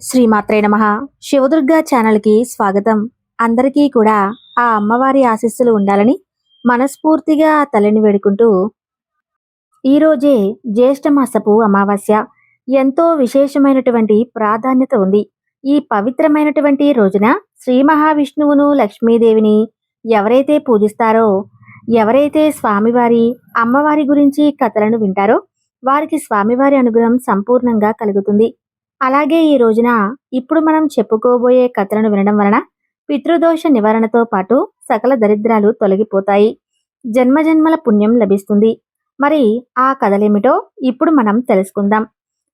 శ్రీమాత్రే నమ. శివదుర్గా ఛానల్కి స్వాగతం. అందరికీ కూడా ఆ అమ్మవారి ఆశీస్సులు ఉండాలని మనస్ఫూర్తిగా తలని తల్లిని వేడుకుంటూ ఈరోజే జ్యేష్ఠ మాసపు అమావాస్య. ఎంతో విశేషమైనటువంటి ప్రాధాన్యత ఉంది. ఈ పవిత్రమైనటువంటి రోజున శ్రీ మహావిష్ణువును లక్ష్మీదేవిని ఎవరైతే పూజిస్తారో ఎవరైతే స్వామివారి అమ్మవారి గురించి కథలను వింటారో వారికి స్వామివారి అనుగ్రహం సంపూర్ణంగా కలుగుతుంది. అలాగే ఈ రోజున ఇప్పుడు మనం చెప్పుకోబోయే కథలను వినడం వలన పితృదోష నివారణతో పాటు సకల దరిద్రాలు తొలగిపోతాయి. జన్మజన్మల పుణ్యం లభిస్తుంది. మరి ఆ కథలేమిటో ఇప్పుడు మనం తెలుసుకుందాం.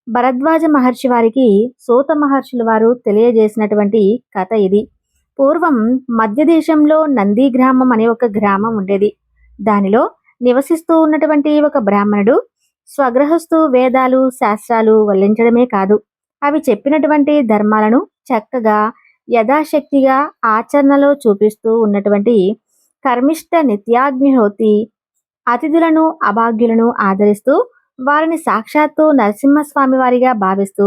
భరద్వాజ మహర్షి వారికి సూత మహర్షుల వారు తెలియజేసినటువంటి కథ ఇది. పూర్వం మధ్య దేశంలో నంది గ్రామం అనే ఒక గ్రామం ఉండేది. దానిలో నివసిస్తూ ఉన్నటువంటి ఒక బ్రాహ్మణుడు స్వగృహస్థు వేదాలు శాస్త్రాలు వల్లించడమే కాదు. అవి చెప్పినటువంటి ధర్మాలను చక్కగా యథాశక్తిగా ఆచరణలో చూపిస్తూ ఉన్నటువంటి కర్మిష్ట నిత్యాగ్నిహోతి అతిథులను అభాగ్యులను ఆదరిస్తూ వారిని సాక్షాత్తు నరసింహస్వామి వారిగా భావిస్తూ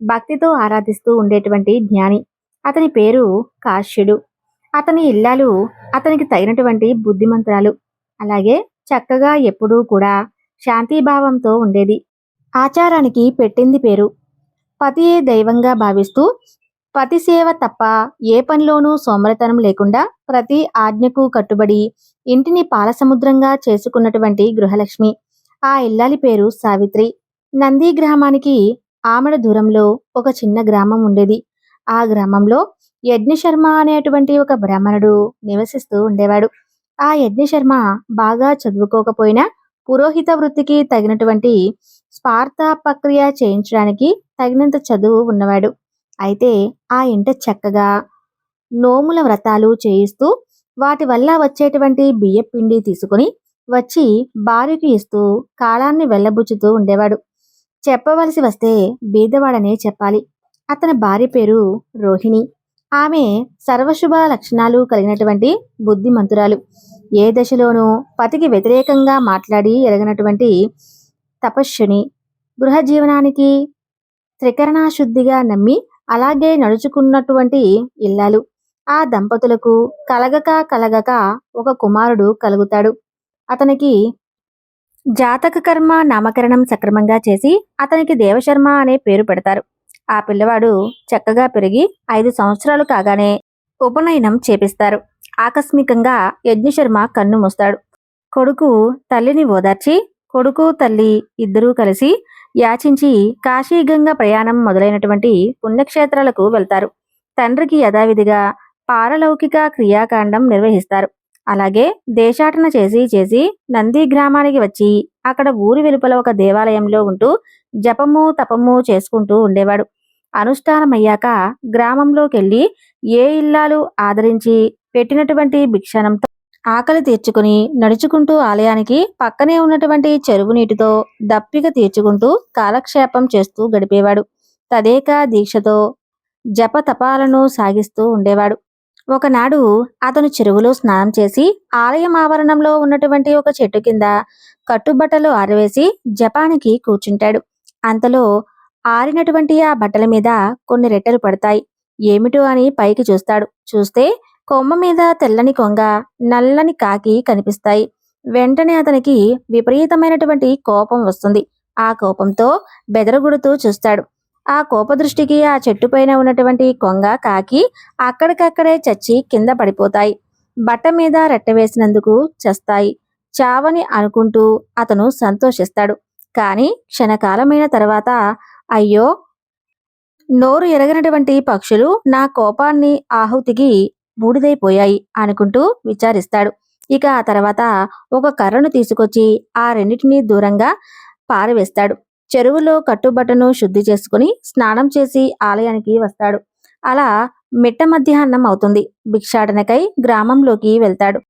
భక్తితో ఆరాధిస్తూ ఉండేటువంటి జ్ఞాని. అతని పేరు కాశ్యుడు. అతని ఇల్లాలు అతనికి తగినటువంటి బుద్ధిమంతురాలు. అలాగే చక్కగా ఎప్పుడూ కూడా శాంతిభావంతో ఉండేది. ఆచారానికి పెట్టింది పేరు పతియే దైవంగా భావిస్తూ పతి సేవ తప్ప ఏ పనిలోనూ సోమరతనం లేకుండా ప్రతి ఆజ్ఞకు కట్టుబడి ఇంటిని పాలసముద్రంగా చేసుకున్నటువంటి గృహలక్ష్మి. ఆ ఇల్లాలి పేరు సావిత్రి. నంది గ్రామానికి ఆమెడ దూరంలో ఒక చిన్న గ్రామం ఉండేది. ఆ గ్రామంలో యజ్ఞశర్మ అనేటువంటి ఒక బ్రాహ్మణుడు నివసిస్తూ ఉండేవాడు. ఆ యజ్ఞశర్మ బాగా చదువుకోకపోయినా పురోహిత వృత్తికి తగినటువంటి స్పార్థ ప్రక్రియ చేయించడానికి తగినంత చదువు ఉన్నవాడు. అయితే ఆ ఇంట చక్కగా నోముల వ్రతాలు చేయిస్తూ వాటి వల్ల వచ్చేటువంటి బియ్య పిండి తీసుకుని వచ్చి భార్యకి ఇస్తూ కాలాన్ని వెళ్ళబుచ్చుతూ ఉండేవాడు. చెప్పవలసి వస్తే బీదవాడనే చెప్పాలి. అతని భార్య పేరు రోహిణి. ఆమె సర్వశుభ లక్షణాలు కలిగినటువంటి బుద్ధిమంతురాలు. ఏ దశలోనూ పతికి వ్యతిరేకంగా మాట్లాడి ఎరగనటువంటి తపస్సుని గృహ జీవనానికి త్రికరణాశుద్ధిగా నమ్మి అలాగే నడుచుకున్నటువంటి ఇల్లాలు. ఆ దంపతులకు కలగక కలగక ఒక కుమారుడు కలుగుతాడు. అతనికి జాతక కర్మ నామకరణం సక్రమంగా చేసి అతనికి దేవశర్మ అనే పేరు పెడతారు. ఆ పిల్లవాడు చక్కగా పెరిగి ఐదు సంవత్సరాలు కాగానే ఉపనయనం చేపిస్తారు. ఆకస్మికంగా యజ్ఞశర్మ కన్ను మూస్తాడు. కొడుకు తల్లిని ఓదార్చి కొడుకు తల్లి ఇద్దరూ కలిసి యాచించి కాశీగంగ ప్రయాణం మొదలైనటువంటి పుణ్యక్షేత్రాలకు వెళ్తారు. తండ్రికి యథావిధిగా పారలౌకిక క్రియాకాండం నిర్వహిస్తారు. అలాగే దేశాటన చేసి చేసి నంది గ్రామానికి వచ్చి అక్కడ ఊరి వెలుపల ఒక దేవాలయంలో ఉంటూ జపము తపము చేసుకుంటూ ఉండేవాడు. అనుష్ఠానమయ్యాక గ్రామంలోకెళ్ళి ఏ ఇల్లాలు ఆదరించి పెట్టినటువంటి భిక్షణంతో ఆకలి తీర్చుకుని నడుచుకుంటూ ఆలయానికి పక్కనే ఉన్నటువంటి చెరువు నీటితో దప్పిక తీర్చుకుంటూ కాలక్షేపం చేస్తూ గడిపేవాడు. తదేక దీక్షతో జప తపాలను సాగిస్తూ ఉండేవాడు. ఒకనాడు అతను చెరువులో స్నానం చేసి ఆలయం ఆవరణంలో ఉన్నటువంటి ఒక చెట్టు కింద కట్టుబట్టలు ఆరవేసి జపానికి కూర్చుంటాడు. అంతలో ఆరినటువంటి ఆ బట్టల మీద కొన్ని రెట్టెలు పడతాయి. ఏమిటో అని పైకి చూస్తాడు. చూస్తే కొమ్మ మీద తెల్లని కొంగ నల్లని కాకి కనిపిస్తాయి. వెంటనే అతనికి విపరీతమైనటువంటి కోపం వస్తుంది. ఆ కోపంతో బెదరగుడుతూ చూస్తాడు. ఆ కోపదృష్టికి ఆ చెట్టు పైన ఉన్నటువంటి కొంగ కాకి అక్కడికక్కడే చచ్చి కింద పడిపోతాయి. బట్ట మీద రెట్టవేసినందుకు చస్తాయి. చావని అనుకుంటూ అతను సంతోషిస్తాడు. కానీ క్షణకాలమైన తర్వాత అయ్యో! నోరు ఎరగనటువంటి పక్షులు నా కోపాన్ని ఆహుతికి బూడిదైపోయాయి అనుకుంటూ విచారిస్తాడు. ఇక ఆ తర్వాత ఒక కర్రను తీసుకొచ్చి ఆ రెండింటినీ దూరంగా పారవేస్తాడు. చెరువులో కట్టుబట్టను శుద్ధి చేసుకుని స్నానం చేసి ఆలయానికి వస్తాడు. అలా మిట్ట మధ్యాహ్నం అవుతుంది. భిక్షాటనకై గ్రామంలోకి వెళ్తాడు.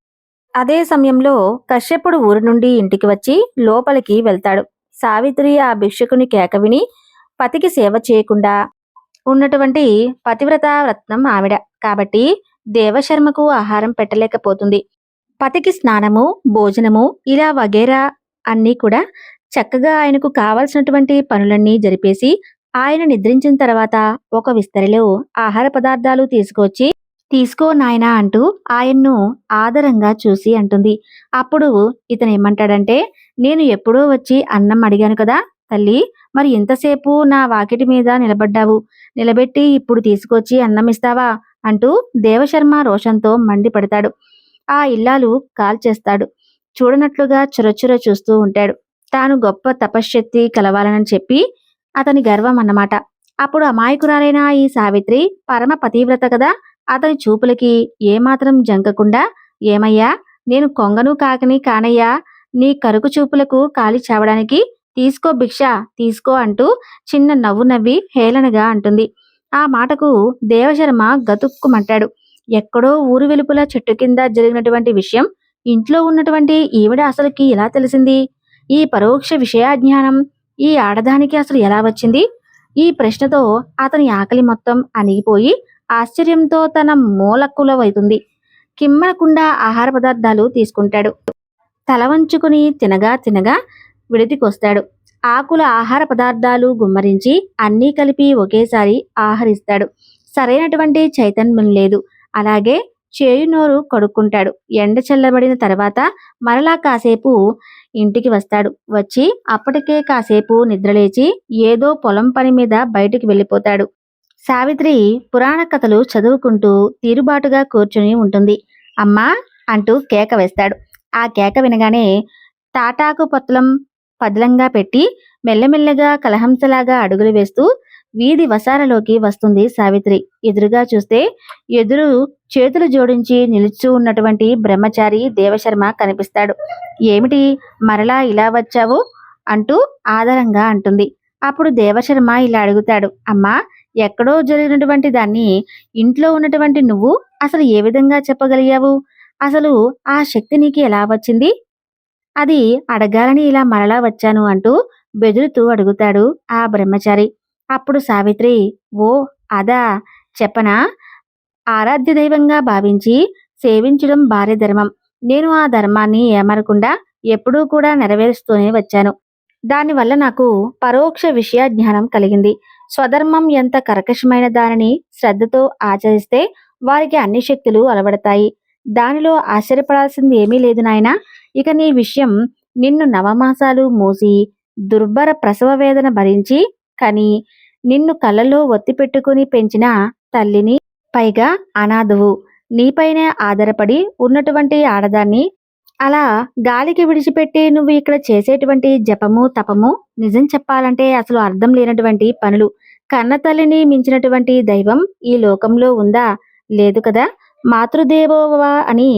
అదే సమయంలో కశ్యపుడు ఊరి నుండి ఇంటికి వచ్చి లోపలికి వెళ్తాడు. సావిత్రి ఆ భిక్షకుని కేక విని పతికి సేవ చేయకుండా ఉన్నటువంటి పతివ్రత రత్నం ఆవిడ. కాబట్టి దేవశర్మకు ఆహారం పెట్టలేకపోతుంది. పతికి స్నానము భోజనము ఇలా వగేరా అన్నీ కూడా చక్కగా ఆయనకు కావలసినటువంటి పనులన్నీ జరిపేసి ఆయన నిద్రించిన తర్వాత ఒక విస్తరిలో ఆహార పదార్థాలు తీసుకొచ్చి తీసుకో నాయనా అంటూ ఆయన్ను ఆదరంగా చూసి అంటుంది. అప్పుడు ఇతను ఏమంటాడంటే నేను ఎప్పుడో వచ్చి అన్నం అడిగాను కదా తల్లి మరి ఇంతసేపు నా వాకిటి మీద నిలబడ్డావు. నిలబెట్టి ఇప్పుడు తీసుకొచ్చి అన్నం ఇస్తావా? అంటూ దేవశర్మ రోషంతో మండిపడతాడు. ఆ ఇల్లాలు కాల్చేస్తాడు. చూడనట్లుగా చురచుర చూస్తూ ఉంటాడు. తాను గొప్ప తపశ్శక్తి కలవాలని చెప్పి అతని గర్వం అన్నమాట. అప్పుడు అమాయకురాలైన ఈ సావిత్రి పరమ పతివ్రత కదా? అతని చూపులకి ఏమాత్రం జంకకుండా ఏమయ్యా నేను కొంగను కాకని కానయ్యా నీ కరుకు చూపులకు కాలి చావడానికి తీసుకో భిక్ష తీసుకో అంటూ చిన్న నవ్వు నవ్వి హేళనగా అంటుంది. ఆ మాటకు దేవశర్మ గతుక్కుమంటాడు. ఎక్కడో ఊరు వెలుపుల చెట్టు కింద జరిగినటువంటి విషయం ఇంట్లో ఉన్నటువంటి ఈవిడ అసలుకి ఎలా తెలిసింది? ఈ పరోక్ష విషయాజ్ఞానం ఈ ఆడదానికి అసలు ఎలా వచ్చింది? ఈ ప్రశ్నతో అతని ఆకలి మొత్తం అణిగిపోయి ఆశ్చర్యంతో తన మూలక్కులవైతుంది కిమ్మనకుండా ఆహార పదార్థాలు తీసుకుంటాడు. తల వంచుకుని తినగా తినగా విడితికొస్తాడు ఆకుల ఆహార పదార్థాలు గుమ్మరించి అన్నీ కలిపి ఒకేసారి ఆహరిస్తాడు. సరైనటువంటి చైతన్యం లేదు. అలాగే చేయు నోరు కడుక్కుంటాడు. ఎండ చల్లబడిన తర్వాత మరలా కాసేపు ఇంటికి వస్తాడు. వచ్చి అప్పటికే కాసేపు నిద్రలేచి ఏదో పొలం పని మీద బయటికి వెళ్ళిపోతాడు. సావిత్రి పురాణ కథలు చదువుకుంటూ తీరుబాటుగా కూర్చుని ఉంటుంది. అమ్మా అంటూ కేక వేస్తాడు. ఆ కేక వినగానే తాటాకు పొత్తలం పదలంగా పెట్టి మెల్లమెల్లగా కలహంసలాగా అడుగులు వేస్తూ వీధి వసారలోకి వస్తుంది సావిత్రి. ఎదురుగా చూస్తే ఎదురు చేతులు జోడించి నిలుచు ఉన్నటువంటి బ్రహ్మచారి దేవశర్మ కనిపిస్తాడు. ఏమిటి? మరలా ఇలా వచ్చావు? అంటూ ఆదరంగా అంటుంది. అప్పుడు దేవశర్మ ఇలా అడుగుతాడు. అమ్మా ఎక్కడో జరిగినటువంటి దాన్ని ఇంట్లో ఉన్నటువంటి నువ్వు అసలు ఏ విధంగా చెప్పగలిగావు? అసలు ఆ శక్తి నీకు ఎలా వచ్చింది? అది అడగాలని ఇలా మరలా వచ్చాను అంటూ బెదురుతూ అడుగుతాడు ఆ బ్రహ్మచారి. అప్పుడు సావిత్రి ఓ అదా చెప్పనా? ఆరాధ్య దైవంగా భావించి సేవించడం భార్య ధర్మం. నేను ఆ ధర్మాన్ని ఏమరకుండా ఎప్పుడూ కూడా నెరవేరుస్తూనే వచ్చాను. దానివల్ల నాకు పరోక్ష విషయ జ్ఞానం కలిగింది. స్వధర్మం ఎంత కర్కశమైన దానిని శ్రద్ధతో ఆచరిస్తే వారికి అన్ని శక్తులు అలవడతాయి. దానిలో ఆశ్చర్యపడాల్సింది ఏమీ లేదు నాయనా. ఇక నీ విషయం నిన్ను నవమాసాలు మూసి దుర్భర ప్రసవ వేదన భరించి కని నిన్ను కళ్ళలో ఒత్తి పెట్టుకుని పెంచిన తల్లిని పైగా అనాథువు. నీపైనే ఆధారపడి ఉన్నటువంటి ఆడదాన్ని అలా గాలికి విడిచిపెట్టి నువ్వు ఇక్కడ చేసేటువంటి జపము తపము నిజం చెప్పాలంటే అసలు అర్థం లేనటువంటి పనులు. కన్న తల్లిని మించినటువంటి దైవం ఈ లోకంలో ఉందా? లేదు కదా? మాతృదేవోవ అని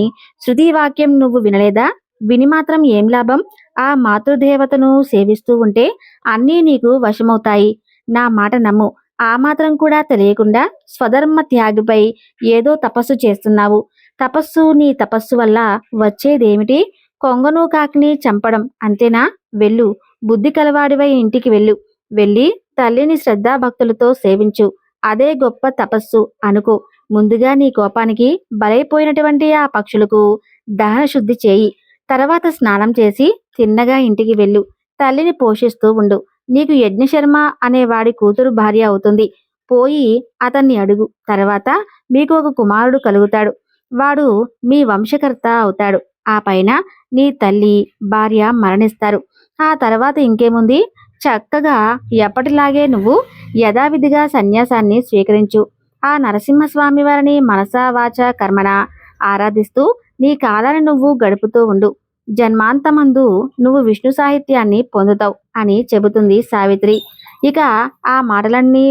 శృతి వాక్యం నువ్వు వినలేదా? విని మాత్రం ఏం లాభం? ఆ మాతృదేవతను సేవిస్తూ ఉంటే అన్నీ నీకు వశమవుతాయి. నా మాట నమ్ము. ఆ మాత్రం కూడా తెలియకుండా స్వధర్మ త్యాగిపై ఏదో తపస్సు చేస్తున్నావు. తపస్సు నీ తపస్సు వల్ల వచ్చేదేమిటి? కొంగను కాకిని చంపడం అంతేనా? వెళ్ళు. బుద్ధి కలవాడివై ఇంటికి వెళ్ళు. వెళ్ళి తల్లిని శ్రద్ధాభక్తులతో సేవించు. అదే గొప్ప తపస్సు అనుకో. ముందుగా నీ కోపానికి బలైపోయినటువంటి ఆ పక్షులకు దహన శుద్ధి చేయి. తర్వాత స్నానం చేసి తిన్నగా ఇంటికి వెళ్ళు. తల్లిని పోషిస్తూ ఉండు. నీకు యజ్ఞశర్మ అనే వాడి కూతురు భార్య అవుతుంది. పోయి అతన్ని అడుగు. తర్వాత మీకు ఒక కుమారుడు కలుగుతాడు. వాడు మీ వంశకర్త అవుతాడు. ఆ పైన నీ తల్లి భార్య మరణిస్తారు. ఆ తర్వాత ఇంకేముంది? చక్కగా ఎప్పటిలాగే నువ్వు యథావిధిగా సన్యాసాన్ని స్వీకరించు. ఆ నరసింహస్వామి వారిని మనసా వాచ కర్మణ ఆరాధిస్తూ నీ కాలాన్ని నువ్వు గడుపుతూ ఉండు. జన్మాంతమందు నువ్వు విష్ణు సాహిత్యాన్ని పొందుతావు అని చెబుతుంది సావిత్రి. ఇక ఆ మాటలన్నీ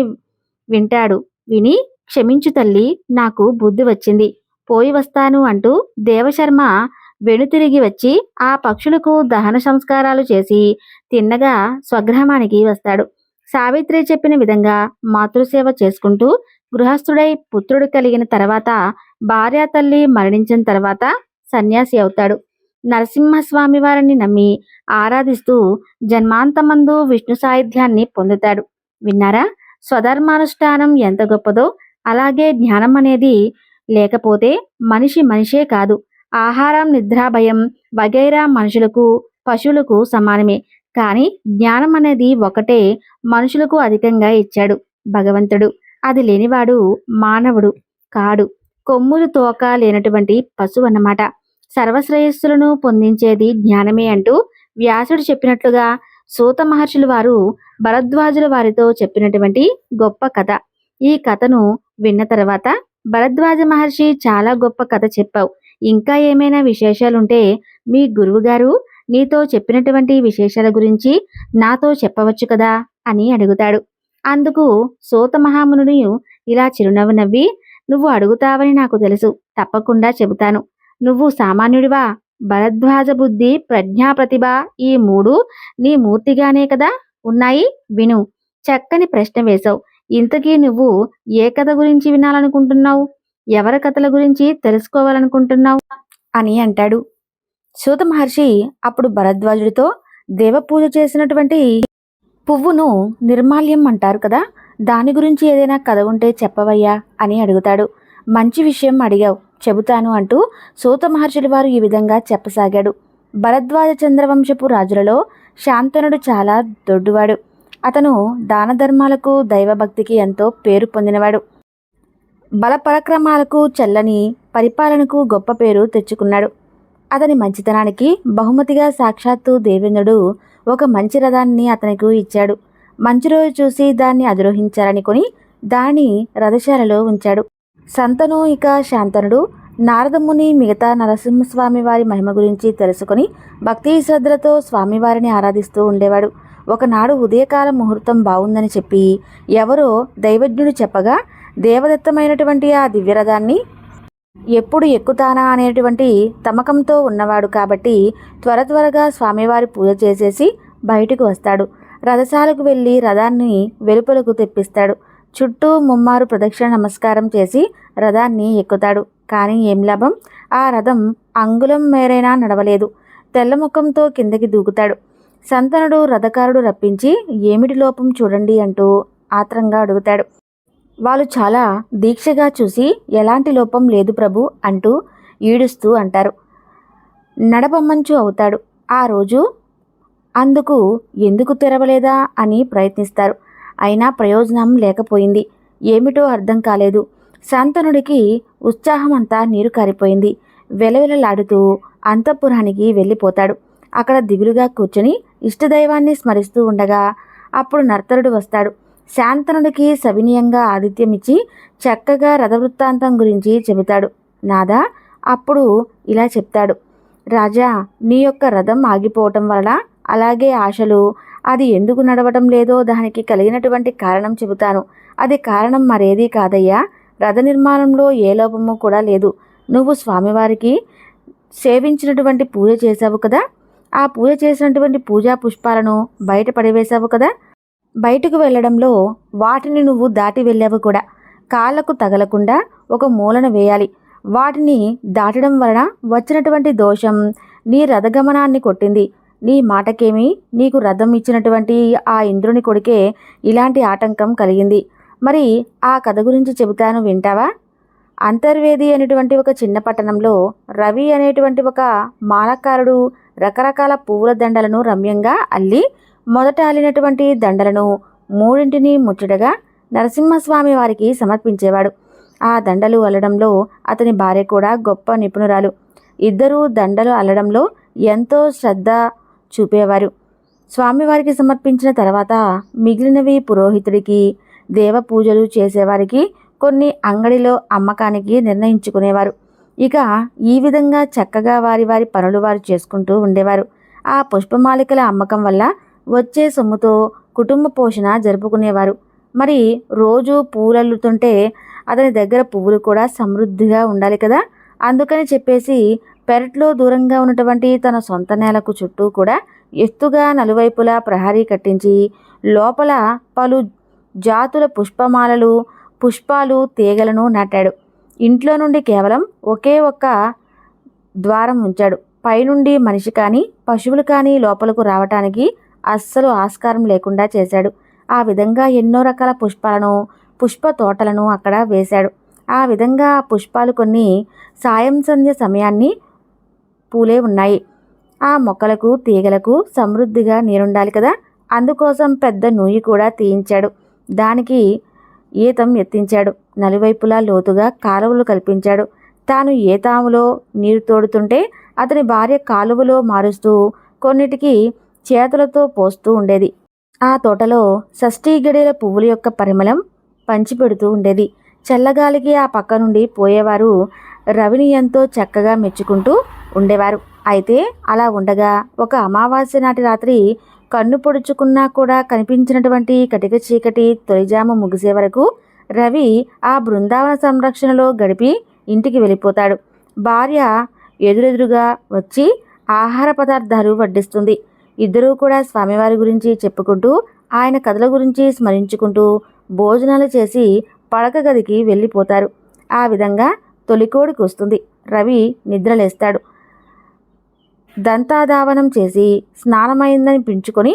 వింటాడు. విని క్షమించు తల్లి నాకు బుద్ధి వచ్చింది. పోయి వస్తాను అంటూ దేవశర్మ వెనుతిరిగి వచ్చి ఆ పక్షులకు దహన సంస్కారాలు చేసి తిన్నగా స్వగ్రామానికి వస్తాడు. సావిత్రి చెప్పిన విధంగా మాతృసేవ చేసుకుంటూ గృహస్థుడై పుత్రుడు కలిగిన తర్వాత భార్య తల్లి మరణించిన తర్వాత సన్యాసి అవుతాడు. నరసింహస్వామి వారిని నమ్మి ఆరాధిస్తూ జన్మాంతమందు విష్ణు సాహిత్యాన్ని పొందుతాడు. విన్నారా? స్వధర్మానుష్ఠానం ఎంత గొప్పదో అలాగే జ్ఞానం అనేది లేకపోతే మనిషి మనిషే కాదు. ఆహారం నిద్రాభయం వగైరా మనుషులకు పశువులకు సమానమే. కానీ జ్ఞానం అనేది ఒకటే మనుషులకు అధికంగా ఇచ్చాడు భగవంతుడు. అది లేనివాడు మానవుడు కాడు. కొమ్ములు తోక లేనటువంటి పశువు అన్నమాట సర్వశ్రేయస్సులను పొందించేది జ్ఞానమే అంటూ వ్యాసుడు చెప్పినట్లుగా సూత మహర్షులు వారు భరద్వాజుల వారితో చెప్పినటువంటి గొప్ప కథ. ఈ కథను విన్న తర్వాత భరద్వాజ మహర్షి చాలా గొప్ప కథ చెప్పావు. ఇంకా ఏమైనా విశేషాలుంటే మీ గురువుగారు నీతో చెప్పినటువంటి విశేషాల గురించి నాతో చెప్పవచ్చు కదా అని అడుగుతాడు. అందుకు సూత మహామునుడు ఇలా చిరునవ్వు నవ్వి నువ్వు అడుగుతావని నాకు తెలుసు. తప్పకుండా చెబుతాను. నువ్వు సామాన్యుడివా? భరద్వాజ బుద్ధి ప్రజ్ఞా ప్రతిభ ఈ మూడు నీ మూర్తిగానే కదా? ఉన్నాయి? విను. చక్కని ప్రశ్న వేశావు. ఇంతకీ నువ్వు ఏ కథ గురించి వినాలనుకుంటున్నావు? ఎవరి కథల గురించి తెలుసుకోవాలనుకుంటున్నావు? అని అంటాడు. సూత మహర్షి అప్పుడు భరద్వాజుడితో దేవపూజ చేసినటువంటి పువ్వును నిర్మాల్యం అంటారు కదా? దాని గురించి ఏదైనా కథ ఉంటే చెప్పవయ్యా అని అడుగుతాడు. మంచి విషయం అడిగావు చెబుతాను అంటూ సూత మహర్షుల వారు ఈ విధంగా చెప్పసాగాడు. భరద్వాజ చంద్రవంశపు రాజులలో శాంతనుడు చాలా దొడ్డువాడు. అతను దాన ధర్మాలకు దైవభక్తికి ఎంతో పేరు పొందినవాడు. బల పరాక్రమాలకు చల్లని పరిపాలనకు గొప్ప పేరు తెచ్చుకున్నాడు. అతని మంచితనానికి బహుమతిగా సాక్షాత్తు దేవేంద్రుడు ఒక మంచి రథాన్ని అతనికి ఇచ్చాడు. మంచి రోజు చూసి దాన్ని అధిరోహించాలనుకుని దాన్ని రథశాలలో ఉంచాడు. సంతను ఇక శాంతనుడు నారదముని మిగతా నరసింహస్వామి వారి మహిమ గురించి తెలుసుకొని భక్తి శ్రద్ధలతో స్వామివారిని ఆరాధిస్తూ ఉండేవాడు. ఒకనాడు ఉదయకాల ముహూర్తం బాగుందని చెప్పి ఎవరో దైవజ్ఞుడు చెప్పగా దేవదత్తమైనటువంటి ఆ దివ్యరథాన్ని ఎప్పుడు ఎక్కుతానా అనేటువంటి తమకంతో ఉన్నవాడు కాబట్టి త్వర త్వరగా స్వామివారి పూజ చేసేసి బయటకు వస్తాడు. రథశాలకు వెళ్ళి రథాన్ని వెలుపలకు తెప్పిస్తాడు. చుట్టూ ముమ్మారు ప్రదక్షిణ నమస్కారం చేసి రథాన్ని ఎక్కుతాడు. కానీ ఏం లాభం? ఆ రథం అంగుళం మేరైనా నడవలేదు. తెల్లముఖంతో కిందకి దూకుతాడు. సంతనుడు రథకారుడు రప్పించి ఏమిటి లోపం చూడండి అంటూ ఆత్రంగా అడుగుతాడు. వాళ్ళు చాలా దీక్షగా చూసి ఎలాంటి లోపం లేదు ప్రభు అంటూ ఈడుస్తూ అంటారు. నడపమంచు అవుతాడు. ఆ రోజు అందుకు ఎందుకు తెరవలేదా అని ప్రయత్నిస్తారు. అయినా ప్రయోజనం లేకపోయింది. ఏమిటో అర్థం కాలేదు. శాంతనుడికి ఉత్సాహం అంతా నీరు కారిపోయింది. వెలవెలలాడుతూ అంతఃపురానికి వెళ్ళిపోతాడు. అక్కడ దిగులుగా కూర్చొని ఇష్టదైవాన్ని స్మరిస్తూ ఉండగా అప్పుడు నర్తరుడు వస్తాడు. శాంతనుడికి సవినీయంగా ఆతిథ్యమిచ్చి చక్కగా రథవృత్తాంతం గురించి చెబుతాడు. నాదా అప్పుడు ఇలా చెప్తాడు. రాజా నీ యొక్క రథం ఆగిపోవటం వలన అలాగే ఆశలు. అది ఎందుకు నడవటం లేదో దానికి కలిగినటువంటి కారణం చెబుతాను. అది కారణం మరేదీ కాదయ్యా. రథ నిర్మాణంలో ఏ లోపము కూడా లేదు. నువ్వు స్వామివారికి సేవించినటువంటి పూజ చేశావు కదా? ఆ పూజ చేసినటువంటి పూజా పుష్పాలను బయట పడివేశావు కదా? బయటకు వెళ్ళడంలో వాటిని నువ్వు దాటి వెళ్ళావు కూడా. కాళ్ళకు తగలకుండా ఒక మూలన వేయాలి. వాటిని దాటడం వలన వచ్చినటువంటి దోషం నీ రథగమనాన్ని కొట్టింది. నీ మాటకేమి నీకు రథం ఇచ్చినటువంటి ఆ ఇంద్రుని కొడుకే ఇలాంటి ఆటంకం కలిగింది. మరి ఆ కథ గురించి చెబుతాను వింటావా? అంతర్వేది అనేటువంటి ఒక చిన్న పట్టణంలో రవి అనేటువంటి ఒక మాలకారుడు రకరకాల పువ్వుల దండలను రమ్యంగా అల్లి మొదట అల్లినటువంటి దండలను మూడింటిని ముచ్చటగా నరసింహస్వామి వారికి సమర్పించేవాడు. ఆ దండలు అల్లడంలో అతని భార్య కూడా గొప్ప నిపుణురాలు. ఇద్దరూ దండలు అల్లడంలో ఎంతో శ్రద్ధ చూపేవారు. స్వామివారికి సమర్పించిన తర్వాత మిగిలినవి పురోహితుడికి దేవ పూజలు చేసేవారికి కొన్ని అంగడిలో అమ్మకానికి నిర్ణయించుకునేవారు. ఇక ఈ విధంగా చక్కగా వారి వారి పనులు వారు చేసుకుంటూ ఉండేవారు. ఆ పుష్పమాలికల అమ్మకం వల్ల వచ్చే సొమ్ముతో కుటుంబ పోషణ జరుపుకునేవారు. మరి రోజు పూలల్లుతుంటే అతని దగ్గర పువ్వులు కూడా సమృద్ధిగా ఉండాలి కదా? అందుకని చెప్పేసి పెరట్లో దూరంగా ఉన్నటువంటి తన సొంత నేలకు చుట్టూ కూడా ఎత్తుగా నలువైపులా ప్రహరీ కట్టించి లోపల పలు జాతుల పుష్పమాలలు పుష్పాలు తీగలను నాటాడు. ఇంట్లో నుండి కేవలం ఒకే ఒక్క ద్వారం ఉంచాడు. పైనుండి మనిషి కానీ పశువులు కానీ లోపలకు రావటానికి అస్సలు ఆస్కారం లేకుండా చేశాడు. ఆ విధంగా ఎన్నో రకాల పుష్పాలను పుష్ప తోటలను అక్కడ వేశాడు. ఆ విధంగా పుష్పాలు కొన్ని సాయం సంధ్య సమయాన్ని పూలే ఉన్నాయి. ఆ మొక్కలకు తీగలకు సమృద్ధిగా నీరుండాలి కదా. అందుకోసం పెద్ద నూయి కూడా తీయించాడు. దానికి ఈతం ఎత్తించాడు. నలువైపులా లోతుగా కాలువలు కల్పించాడు. తాను ఏతాములో నీరు తోడుతుంటే అతని భార్య కాలువలో మారుస్తూ కొన్నిటికి చేతులతో పోస్తూ ఉండేది. ఆ తోటలో షష్ఠీ గడియల పువ్వుల యొక్క పరిమళం పంచిపెడుతూ ఉండేది. చల్లగాలికి ఆ పక్క నుండి పోయేవారు రవిని ఎంతో చక్కగా మెచ్చుకుంటూ ఉండేవారు. అయితే అలా ఉండగా ఒక అమావాస్య నాటి రాత్రి కన్ను పొడుచుకున్నా కూడా కనిపించినటువంటి కటిక చీకటి తొలిజాము ముగిసే వరకు రవి ఆ బృందావన సంరక్షణలో గడిపి ఇంటికి వెళ్ళిపోతాడు. భార్య ఎదురెదురుగా వచ్చి ఆహార పదార్థాలు వడ్డిస్తుంది. ఇద్దరూ కూడా స్వామివారి గురించి చెప్పుకుంటూ ఆయన కథల గురించి స్మరించుకుంటూ భోజనాలు చేసి పడక గదికి వెళ్ళిపోతారు. ఆ విధంగా తొలికోడికి వస్తుంది. రవి నిద్రలేస్తాడు. దంతాధావనం చేసి స్నానమైందని పించుకొని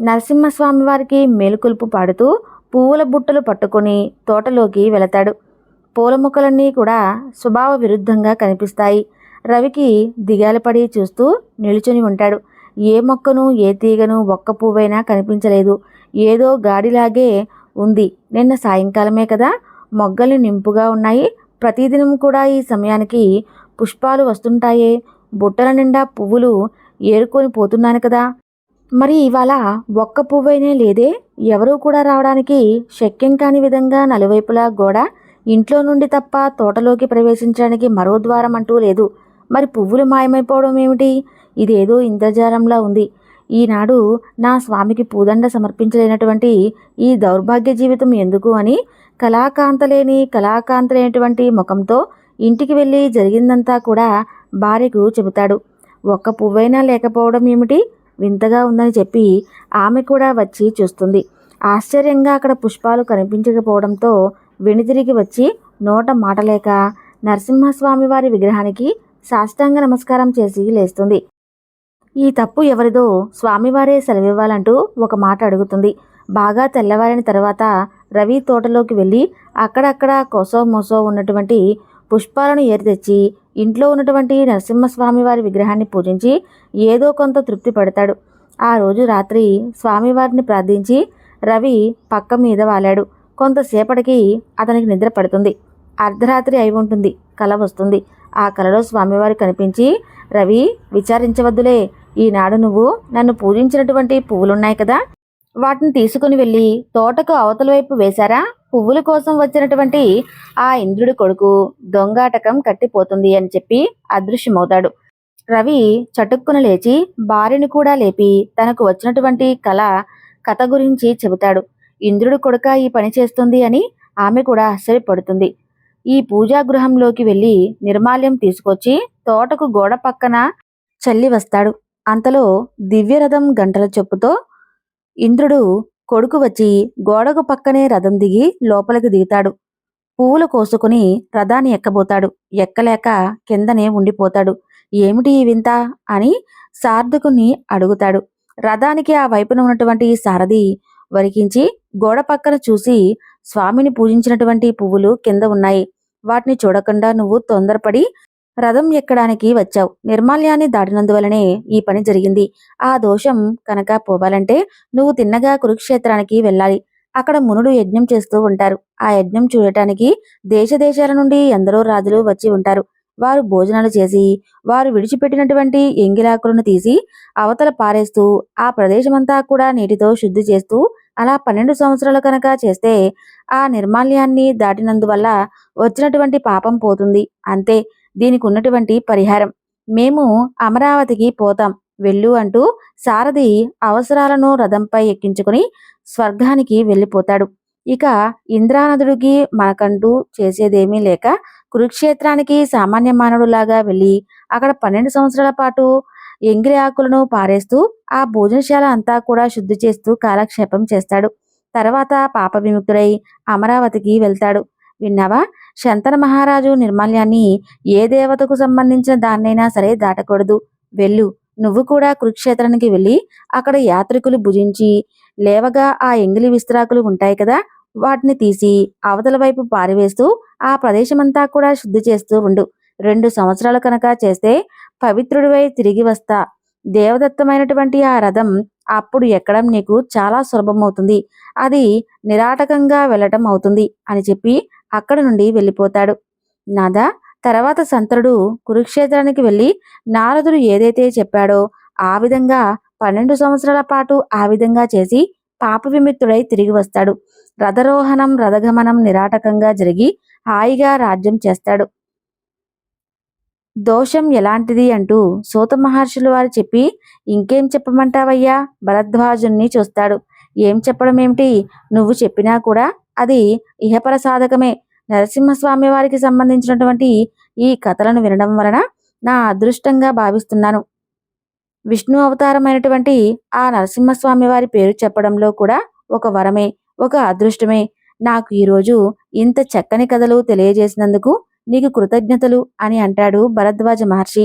నరసింహస్వామి వారికి మేలుకొల్పు పాడుతూ పువ్వుల బుట్టలు పట్టుకొని తోటలోకి వెళతాడు. పూల మొక్కలన్నీ కూడా స్వభావ విరుద్ధంగా కనిపిస్తాయి. రవికి దిగాలపడి చూస్తూ నిలుచుని ఉంటాడు. ఏ మొక్కను ఏ తీగను ఒక్క పువ్వైనా కనిపించలేదు. ఏదో గాడిలాగే ఉంది. నిన్న సాయంకాలమే కదా. మొగ్గలు నింపుగా ఉన్నాయి. ప్రతిదినం కూడా ఈ సమయానికి పుష్పాలు వస్తుంటాయే. బుట్టల నిండా పువ్వులు ఏరుకొని పోతున్నాను కదా. మరి ఇవాళ ఒక్క పువ్వైనే లేదే? ఎవరూ కూడా రావడానికి శక్యం కాని విధంగా నలువైపులా గోడ ఇంట్లో నుండి తప్ప తోటలోకి ప్రవేశించడానికి మరో ద్వారం అంటూ లేదు. మరి పువ్వులు మాయమైపోవడం ఏమిటి? ఇదేదో ఇంద్రజాలంలా ఉంది. ఈనాడు నా స్వామికి పూదండ సమర్పించలేనటువంటి ఈ దౌర్భాగ్య జీవితం ఎందుకు అని కళాకాంతలేని కళాకాంతలేనటువంటి ముఖంతో ఇంటికి వెళ్ళి జరిగిందంతా కూడా భార్యకు చెబుతాడు. ఒక్క పువ్వైనా లేకపోవడం ఏమిటి? వింతగా ఉందని చెప్పి ఆమె కూడా వచ్చి చూస్తుంది. ఆశ్చర్యంగా అక్కడ పుష్పాలు కనిపించకపోవడంతో వెనుతిరిగి వచ్చి నోట మాటలేక నరసింహస్వామి వారి విగ్రహానికి సాష్టాంగ నమస్కారం చేసి లేస్తుంది. ఈ తప్పు ఎవరిదో స్వామివారే సెలవివ్వాలంటూ ఒక మాట అడుగుతుంది. బాగా తెల్లవారిన తర్వాత రవి తోటలోకి వెళ్ళి అక్కడక్కడ కొసో మోసో ఉన్నటువంటి పుష్పాలను ఏరి తెచ్చి ఇంట్లో ఉన్నటువంటి నరసింహస్వామి వారి విగ్రహాన్ని పూజించి ఏదో కొంత తృప్తి పడతాడు. ఆ రోజు రాత్రి స్వామివారిని ప్రార్థించి రవి పక్క మీద వాలాడు. కొంతసేపటికి అతనికి నిద్ర పడుతుంది. అర్ధరాత్రి అయి ఉంటుంది. కల వస్తుంది. ఆ కలలో స్వామివారు కనిపించి రవి విచారించవద్దులే. ఈనాడు నువ్వు నన్ను పూజించినటువంటి పువ్వులున్నాయి కదా. వాటిని తీసుకుని వెళ్ళి తోటకు అవతల వైపు వేశారా? పువ్వుల కోసం వచ్చినటువంటి ఆ ఇంద్రుడి కొడుకు దొంగాటకం కట్టిపోతుంది అని చెప్పి అదృశ్యమవుతాడు. రవి చటుక్కున లేచి భార్యను కూడా లేపి తనకు వచ్చినటువంటి కళ కథ గురించి చెబుతాడు. ఇంద్రుడు కొడుక ఈ పని చేస్తుంది అని ఆమె కూడా ఆశ్చర్యపడుతుంది. ఈ పూజా గృహంలోకి వెళ్ళి నిర్మాల్యం తీసుకొచ్చి తోటకు గోడ పక్కన చల్లి వస్తాడు. అంతలో దివ్యరథం గంటల చెప్పుతో ఇంద్రుడు కొడుకు వచ్చి గోడకు పక్కనే రథం దిగి లోపలికి దిగుతాడు. పువ్వులు కోసుకుని రథాన్ని ఎక్కబోతాడు. ఎక్కలేక కిందనే ఉండిపోతాడు. ఏమిటి ఈ వింత? అని సార్థకుని అడుగుతాడు. రథానికి ఆ వైపున ఉన్నటువంటి సారథి వరికించి గోడ పక్కన చూసి స్వామిని పూజించినటువంటి పువ్వులు కింద ఉన్నాయి. వాటిని చూడకుండా నువ్వు తొందరపడి రథం ఎక్కడానికి వచ్చావు. నిర్మాల్యాన్ని దాటినందువలనే ఈ పని జరిగింది. ఆ దోషం కనుక పోవాలంటే నువ్వు తిన్నగా కురుక్షేత్రానికి వెళ్ళాలి. అక్కడ మునుడు యజ్ఞం చేస్తూ ఉంటారు. ఆ యజ్ఞం చూడటానికి దేశ దేశాల నుండి ఎందరో రాజులు వచ్చి ఉంటారు. వారు భోజనాలు చేసి వారు విడిచిపెట్టినటువంటి ఎంగిలాకులను తీసి అవతల పారేస్తూ ఆ ప్రదేశమంతా కూడా నీటితో శుద్ధి చేస్తూ అలా పన్నెండు సంవత్సరాలు కనుక చేస్తే ఆ నిర్మాల్యాన్ని దాటినందువల్ల వచ్చినటువంటి పాపం పోతుంది. అంతే. దీనికి ఉన్నటువంటి పరిహారం. మేము అమరావతికి పోతాం. వెళ్ళు అంటూ సారథి అవసరాలను రథంపై ఎక్కించుకుని స్వర్గానికి వెళ్ళిపోతాడు. ఇక ఇంద్రానదుడికి మనకంటూ చేసేదేమీ లేక కురుక్షేత్రానికి సామాన్య మానవుడులాగా వెళ్ళి అక్కడ పన్నెండు సంవత్సరాల పాటు ఎంగిలి ఆకులను పారేస్తూ ఆ భోజనశాల అంతా కూడా శుద్ధి చేస్తూ కాలక్షేపం చేస్తాడు. తర్వాత పాప విముక్తుడై అమరావతికి వెళ్తాడు. విన్నావా? శంతన మహారాజు నిర్మాల్యాన్ని ఏ దేవతకు సంబంధించిన దాన్నైనా సరే దాటకూడదు. వెళ్ళు. నువ్వు కూడా కురుక్షేత్రానికి వెళ్ళి అక్కడ యాత్రికులు భుజించి లేవగా ఆ ఎంగిలి విస్త్రాకులు ఉంటాయి కదా వాటిని తీసి అవతల వైపు పారివేస్తూ ఆ ప్రదేశమంతా కూడా శుద్ధి చేస్తూ ఉండు. రెండు సంవత్సరాలు కనుక చేస్తే పవిత్రుడివై తిరిగి వస్తా. దేవదత్తమైనటువంటి ఆ రథం అప్పుడు ఎక్కడం నీకు చాలా సులభమవుతుంది. అది నిరాటకంగా వెళ్ళటం అవుతుంది అని చెప్పి అక్కడ నుండి వెళ్ళిపోతాడు. నాదా తర్వాత సంతరుడు కురుక్షేత్రానికి వెళ్ళి నారదుడు ఏదైతే చెప్పాడో ఆ విధంగా పన్నెండు సంవత్సరాల పాటు ఆ విధంగా చేసి పాప విముక్తుడై తిరిగి వస్తాడు. రథరోహణం రథగమనం నిరాటకంగా జరిగి హాయిగా రాజ్యం చేస్తాడు. దోషం ఎలాంటిది అంటూ సూత మహర్షులు వారు చెప్పి ఇంకేం చెప్పమంటావయ్యా? భరద్వాజుణ్ణి చూస్తాడు. ఏం చెప్పడం ఏమిటి నువ్వు చెప్పినా కూడా అది ఇహపర సాధకమే. నరసింహస్వామి వారికి సంబంధించినటువంటి ఈ కథలను వినడం వలన నా అదృష్టంగా భావిస్తున్నాను. విష్ణు అవతారమైనటువంటి ఆ నరసింహస్వామి వారి పేరు చెప్పడంలో కూడా ఒక వరమే ఒక అదృష్టమే. నాకు ఈరోజు ఇంత చక్కని కథలు తెలియజేసినందుకు నీకు కృతజ్ఞతలు అని అంటాడు భరద్వాజ మహర్షి.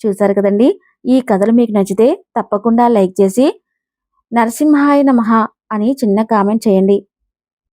చూశారు కదండి ఈ కథలు మీకు నచ్చితే తప్పకుండా లైక్ చేసి నరసింహాయ నమః అని చిన్న కామెంట్ చేయండి.